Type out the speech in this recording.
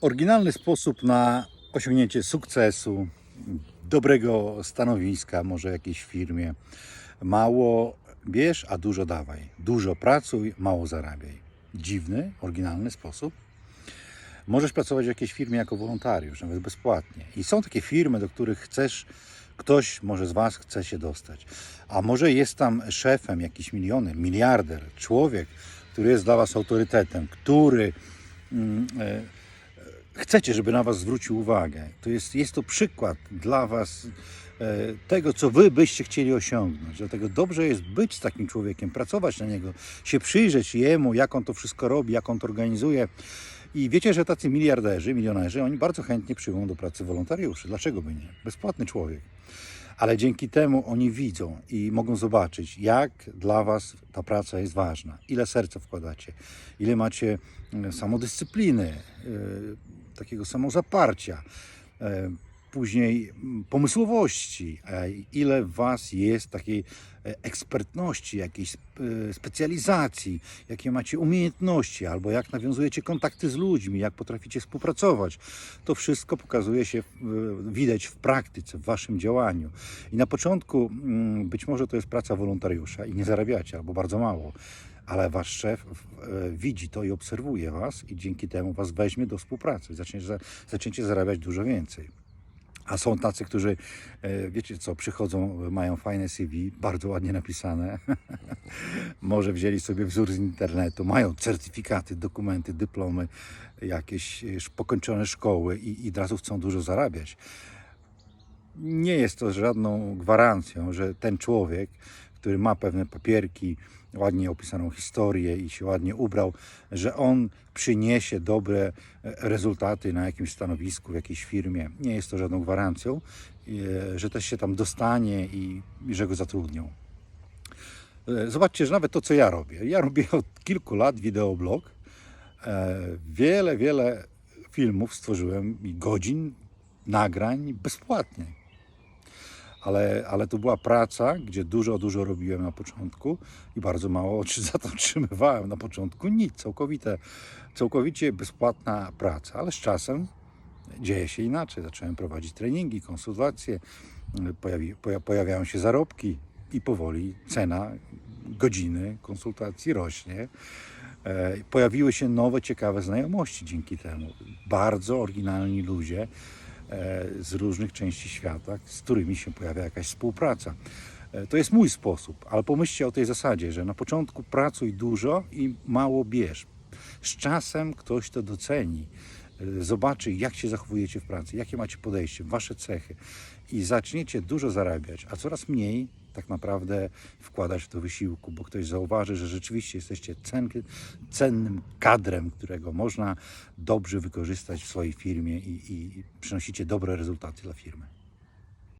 Oryginalny sposób na osiągnięcie sukcesu, dobrego stanowiska, może jakiejś firmie. Mało bierz, a dużo dawaj. Dużo pracuj, mało zarabiaj. Dziwny, oryginalny sposób. Możesz pracować w jakiejś firmie jako wolontariusz, nawet bezpłatnie. I są takie firmy, do których chcesz, ktoś może z Was chce się dostać. A może jest tam szefem jakiś milioner, miliarder, człowiek, który jest dla Was autorytetem, który mm, e, chcecie, żeby na Was zwrócił uwagę. To jest, jest to przykład dla Was e, tego, co Wy byście chcieli osiągnąć. Dlatego dobrze jest być z takim człowiekiem, pracować na niego, się przyjrzeć jemu, jak on to wszystko robi, jak on to organizuje. I wiecie, że tacy miliarderzy, milionerzy, oni bardzo chętnie przyjmą do pracy wolontariuszy. Dlaczego by nie? Bezpłatny człowiek. Ale dzięki temu oni widzą i mogą zobaczyć, jak dla Was ta praca jest ważna, ile serca wkładacie, ile macie e, samodyscypliny, e, takiego samozaparcia, e, później mm, pomysłowości, e, ile w Was jest takiej e, ekspertności, jakiejś e, specjalizacji, jakie macie umiejętności, albo jak nawiązujecie kontakty z ludźmi, jak potraficie współpracować. To wszystko pokazuje się, widać w praktyce, w Waszym działaniu. I na początku mm, być może to jest praca wolontariusza i nie zarabiacie, albo bardzo mało. Ale wasz szef widzi to i obserwuje was i dzięki temu was weźmie do współpracy. Zaczniecie, za- zaczniecie zarabiać dużo więcej. A są tacy, którzy, e, wiecie co, przychodzą, mają fajne CV, bardzo ładnie napisane. Może wzięli sobie wzór z internetu, mają certyfikaty, dokumenty, dyplomy, jakieś pokończone szkoły i, i od razu chcą dużo zarabiać. Nie jest to żadną gwarancją, że ten człowiek, który ma pewne papierki, ładnie opisaną historię i się ładnie ubrał, że on przyniesie dobre e, rezultaty na jakimś stanowisku, w jakiejś firmie. Nie jest to żadną gwarancją, e, że też się tam dostanie i, i że go zatrudnią. E, Zobaczcie, że nawet to, co ja robię. Ja robię od kilku lat wideoblog. Wiele, wiele filmów stworzyłem i godzin nagrań bezpłatnie. Ale, ale to była praca, gdzie dużo, dużo robiłem na początku i bardzo mało za to otrzymywałem na początku. Nic, całkowite, całkowicie bezpłatna praca, ale z czasem dzieje się inaczej. Zacząłem prowadzić treningi, konsultacje, pojawi, poja- pojawiają się zarobki i powoli cena godziny konsultacji rośnie. E, Pojawiły się nowe, ciekawe znajomości dzięki temu. Bardzo oryginalni ludzie z różnych części świata, z którymi się pojawia jakaś współpraca. E, To jest mój sposób, ale pomyślcie o tej zasadzie, że na początku pracuj dużo i mało bierz. Z czasem ktoś to doceni, e, zobaczy, jak się zachowujecie w pracy, jakie macie podejście, wasze cechy i zaczniecie dużo zarabiać, a coraz mniej tak naprawdę wkładać w to wysiłku, bo ktoś zauważy, że rzeczywiście jesteście cen, cennym kadrem, którego można dobrze wykorzystać w swojej firmie i, i przynosicie dobre rezultaty dla firmy.